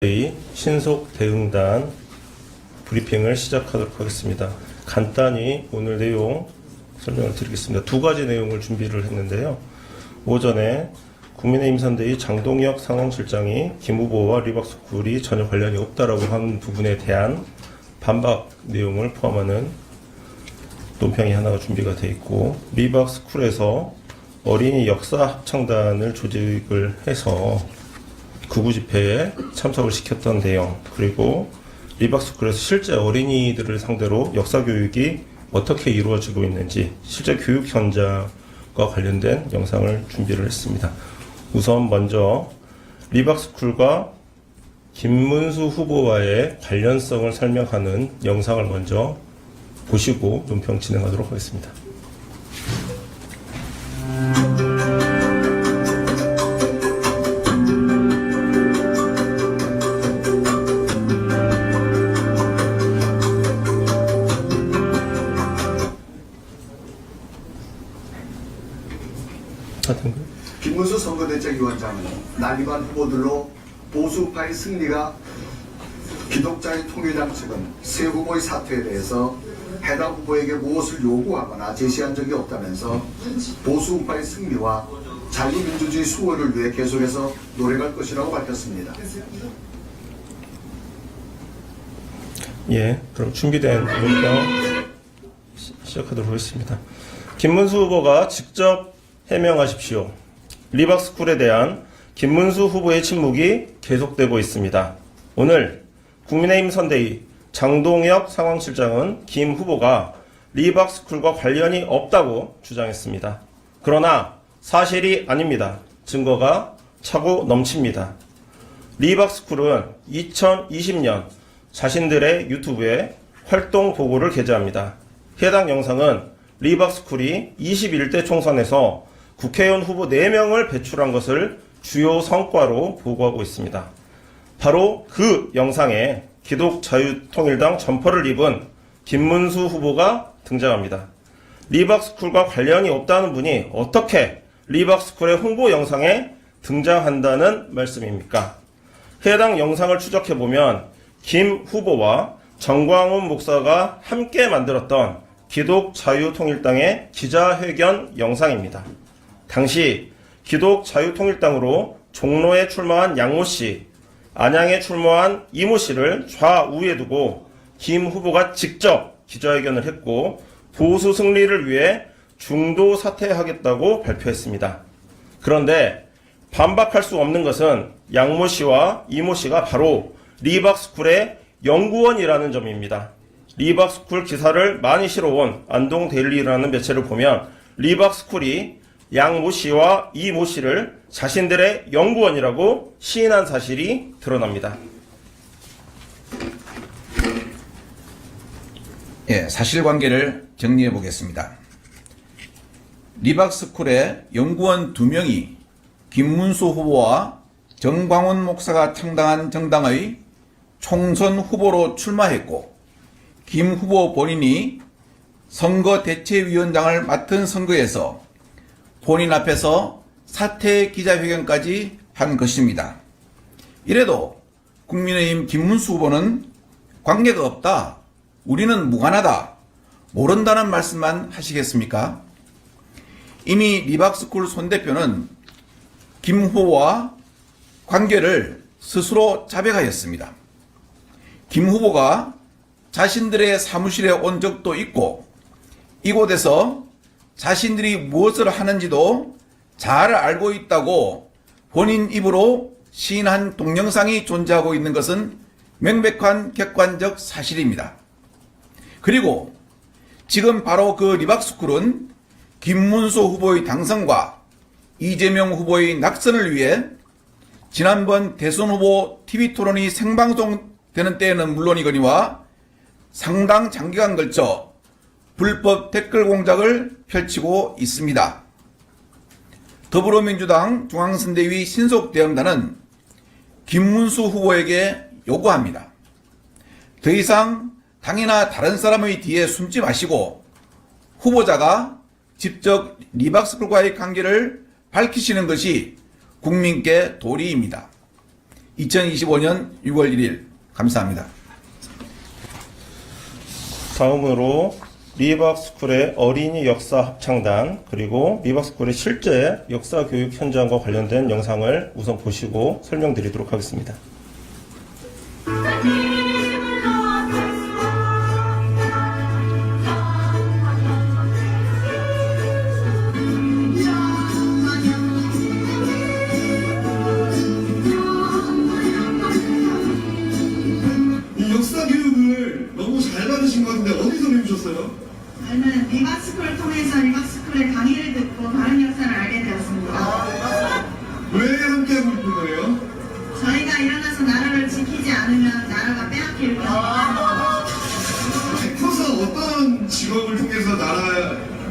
의 신속 대응단 브리핑을 시작하도록 하겠습니다. 간단히 오늘 내용 설명을 드리겠습니다. 두 가지 내용을 준비를 했는데요. 오전에 국민의힘 선대위 장동혁 상황실장이 김 후보와 리박스쿨이 전혀 관련이 없다라고 한 부분에 대한 반박 내용을 포함하는 논평이 하나가 준비가 돼 있고 리박스쿨에서 어린이 역사 합창단을 조직을 해서 구구 집회에 참석을 시켰던 내용 그리고 리박스쿨에서 실제 어린이들을 상대로 역사 교육이 어떻게 이루어지고 있는지 실제 교육 현장과 관련된 영상을 준비를 했습니다. 우선 먼저 리박스쿨과 김문수 후보와의 관련성을 설명하는 영상을 먼저 보시고 논평 진행하도록 하겠습니다. 하여튼 김문수 선거대책위원장은 난임한 후보들로 보수파의 승리가 기독자의 통일당 측은 세 후보의 사퇴에 대해서 해당 후보에게 무엇을 요구하거나 제시한 적이 없다면서 보수파의 승리와 자유민주주의 수호를 위해 계속해서 노력할 것이라고 밝혔습니다. 예, 그럼 준비된 시- 시작하도록 하겠습니다. 김문수 후보가 직접 해명하십시오. 리박스쿨에 대한 김문수 후보의 침묵이 계속되고 있습니다. 오늘 국민의힘 선대위 장동혁 상황실장은 김 후보가 리박스쿨과 관련이 없다고 주장했습니다. 그러나 사실이 아닙니다. 증거가 차고 넘칩니다. 리박스쿨은 2020년 자신들의 유튜브에 활동 보고를 게재합니다. 해당 영상은 리박스쿨이 21대 총선에서 국회의원 후보 4명을 배출한 것을 주요 성과로 보고하고 있습니다. 바로 그 영상에 기독 자유통일당 점퍼를 입은 김문수 후보가 등장합니다. 리박스쿨과 관련이 없다는 분이 어떻게 리박스쿨의 홍보 영상에 등장한다는 말씀입니까? 해당 영상을 추적해보면 김 후보와 정광훈 목사가 함께 만들었던 기독 자유통일당의 기자회견 영상입니다. 당시 기독 자유통일당으로 종로에 출마한 양모 씨, 안양에 출마한 이모 씨를 좌우에 두고 김 후보가 직접 기자회견을 했고 보수 승리를 위해 중도 사퇴하겠다고 발표했습니다. 그런데 반박할 수 없는 것은 양모 씨와 이모 씨가 바로 리박스쿨의 연구원이라는 점입니다. 리박스쿨 기사를 많이 실어온 안동데일리라는 매체를 보면 리박스쿨이 양모 씨와 이모 씨를 자신들의 연구원이라고 시인한 사실이 드러납니다. 예, 사실관계를 정리해 보겠습니다. 리박스쿨의 연구원 두 명이 김문수 후보와 정광훈 목사가 창당한 정당의 총선 후보로 출마했고, 김 후보 본인이 선거대책위원장을 맡은 선거에서 본인 앞에서 사퇴 기자회견까지 한 것입니다. 이래도 국민의힘 김문수 후보는 관계가 없다. 우리는 무관하다. 모른다는 말씀만 하시겠습니까? 이미 리박스쿨 손 대표는 김 후보와 관계를 스스로 자백하였습니다. 김 후보가 자신들의 사무실에 온 적도 있고 이곳에서 자신들이 무엇을 하는지도 잘 알고 있다고 본인 입으로 시인한 동영상이 존재하고 있는 것은 명백한 객관적 사실입니다. 그리고 지금 바로 그 리박스쿨은 김문수 후보의 당선과 이재명 후보의 낙선을 위해 지난번 대선 후보 TV 토론이 생방송되는 때에는 물론이거니와 상당 장기간 걸쳐 불법 댓글 공작을 펼치고 있습니다. 더불어민주당 중앙선대위 신속대응단은 김문수 후보에게 요구합니다. 더 이상 당이나 다른 사람의 뒤에 숨지 마시고 후보자가 직접 리박스쿨과의 관계를 밝히시는 것이 국민께 도리입니다. 2025년 6월 1일 감사합니다. 다음으로 리박스쿨의 어린이 역사 합창단 그리고 리박스쿨의 실제 역사 교육 현장과 관련된 영상을 우선 보시고 설명드리도록 하겠습니다.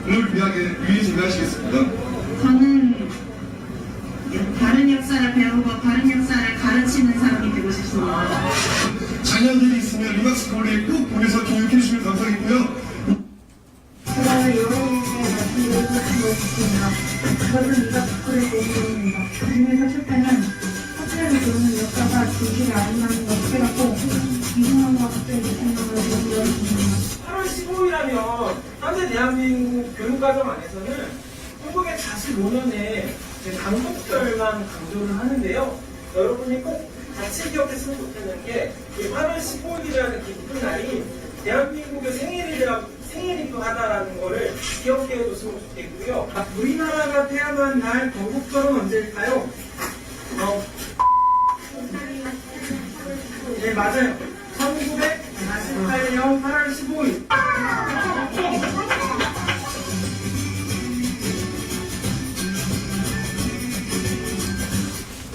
나라를 위하게 위해 준비하시겠습니까? 저는 다른 역사를 배우고 다른 역사를 가르치는 사람이 되고 싶습니다. 자녀들이 있으면 리박스쿨에 꼭 보내서 교육해 주시면 감사하겠고요. 제가 여러분께 말씀드리고 싶습니다. 저는 리버풀의 내용입니다. 국내 사실 때는 학교에서 배우는 역사가 진실이 아니라는 걸 깨닫고 이상한 것들 생각을 했습니다. 8월 15일하면 현재 대한민국 교육과정 안에서는 한국의 45년의 강복절만 강조를 하는데요. 여러분이 꼭 같이 기억했으면 좋겠는 게, 이 8월 15일이라는 기쁜 날이 대한민국의 생일이라, 생일이기도 하다라는 거를 기억해 줬으면 좋겠고요. 아, 우리나라가 태어난 날 건국절은 언제일까요? 어, 네, 맞아요. 1948년 8월 15일.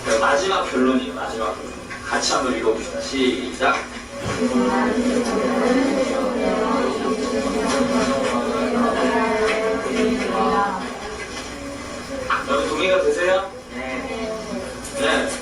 그 마지막 결론이에요, 마지막 결론. 같이 한번 읽어봅시다. 시작. 여러분 동의가 되세요? 네.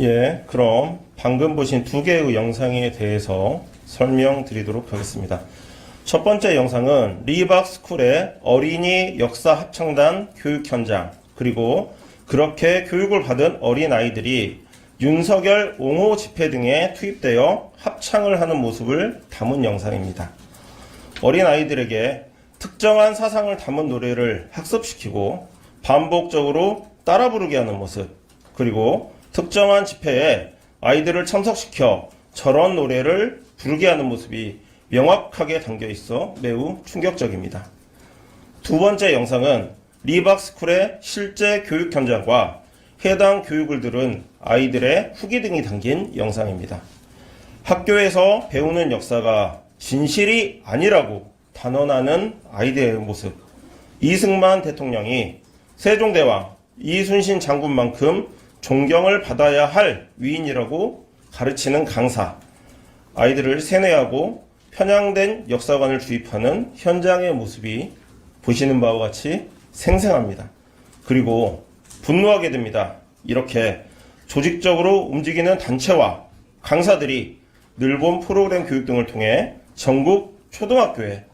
예, 그럼 방금 보신 두 개의 영상에 대해서 설명드리도록 하겠습니다. 첫 번째 영상은 리박 스쿨의 어린이 역사 합창단 교육 현장 그리고 그렇게 교육을 받은 어린 아이들이 윤석열 옹호 집회 등에 투입되어 합창을 하는 모습을 담은 영상입니다. 어린 아이들에게 특정한 사상을 담은 노래를 학습시키고 반복적으로 따라 부르게 하는 모습, 그리고 특정한 집회에 아이들을 참석시켜 저런 노래를 부르게 하는 모습이 명확하게 담겨 있어 매우 충격적입니다. 두 번째 영상은 리박스쿨의 실제 교육 현장과 해당 교육을 들은 아이들의 후기 등이 담긴 영상입니다. 학교에서 배우는 역사가 진실이 아니라고 단언하는 아이들의 모습. 이승만 대통령이 세종대왕 이순신 장군만큼 존경을 받아야 할 위인이라고 가르치는 강사. 아이들을 세뇌하고 편향된 역사관을 주입하는 현장의 모습이 보시는 바와 같이 생생합니다. 그리고 분노하게 됩니다. 이렇게 조직적으로 움직이는 단체와 강사들이 늘본 프로그램 교육 등을 통해 전국 초등학교에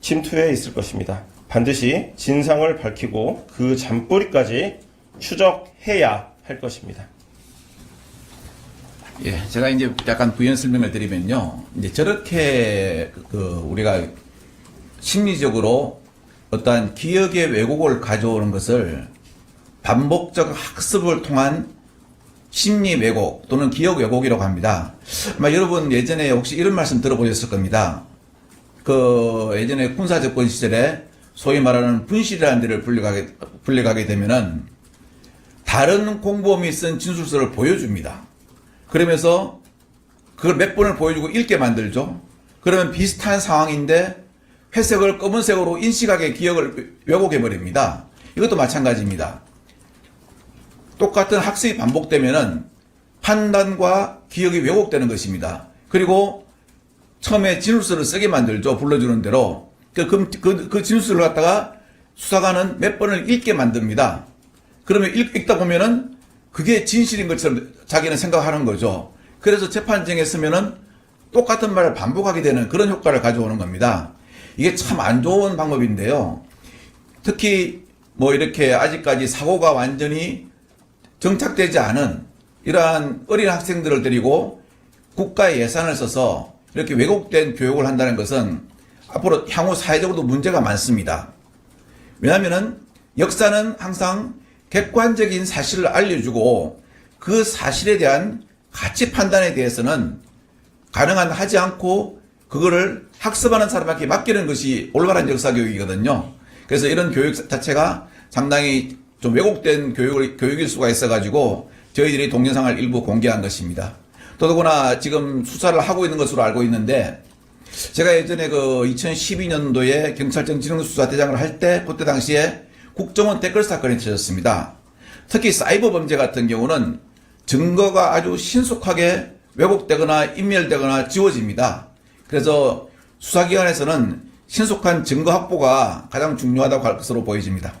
침투해 있을 것입니다. 반드시 진상을 밝히고 그 잔뿌리까지 추적해야 할 것입니다. 예, 제가 이제 약간 부연 설명을 드리면요. 이제 저렇게 그 우리가 심리적으로 어떠한 기억의 왜곡을 가져오는 것을 반복적 학습을 통한 심리 왜곡 또는 기억 왜곡이라고 합니다. 아마 여러분 예전에 혹시 이런 말씀 들어보셨을 겁니다. 그 예전에 군사 정권 시절에 소위 말하는 분실이라는 데를 불려가게, 불려가게 되면은 다른 공범이 쓴 진술서를 보여줍니다. 그러면서 그걸 몇 번을 보여주고 읽게 만들죠. 그러면 비슷한 상황인데 회색을 검은색으로 인식하게 기억을 왜곡해 버립니다. 이것도 마찬가지입니다. 똑같은 학습이 반복되면은 판단과 기억이 왜곡되는 것입니다. 그리고 처음에 진술서를 쓰게 만들죠. 불러주는 대로. 그, 그, 그, 그 진술서를 갖다가 수사관은 몇 번을 읽게 만듭니다. 그러면 읽, 읽다 보면은 그게 진실인 것처럼 자기는 생각하는 거죠. 그래서 재판정에 서면은 똑같은 말을 반복하게 되는 그런 효과를 가져오는 겁니다. 이게 참 안 좋은 방법인데요. 특히 뭐 이렇게 아직까지 사고가 완전히 정착되지 않은 이러한 어린 학생들을 데리고 국가의 예산을 써서 이렇게 왜곡된 교육을 한다는 것은 앞으로 향후 사회적으로도 문제가 많습니다. 왜냐하면은 역사는 항상 객관적인 사실을 알려주고 그 사실에 대한 가치 판단에 대해서는 가능한 하지 않고 그거를 학습하는 사람에게 맡기는 것이 올바른 역사 교육이거든요. 그래서 이런 교육 자체가 상당히 좀 왜곡된 교육을, 교육일 수가 있어가지고 저희들이 동영상을 일부 공개한 것입니다. 더더구나 지금 수사를 하고 있는 것으로 알고 있는데 제가 예전에 그 2012년도에 경찰청 지능수사대장을 할 때 그때 당시에 국정원 댓글 사건이 터졌습니다. 특히 사이버 범죄 같은 경우는 증거가 아주 신속하게 왜곡되거나 인멸되거나 지워집니다. 그래서 수사기관에서는 신속한 증거 확보가 가장 중요하다고 할 것으로 보여집니다.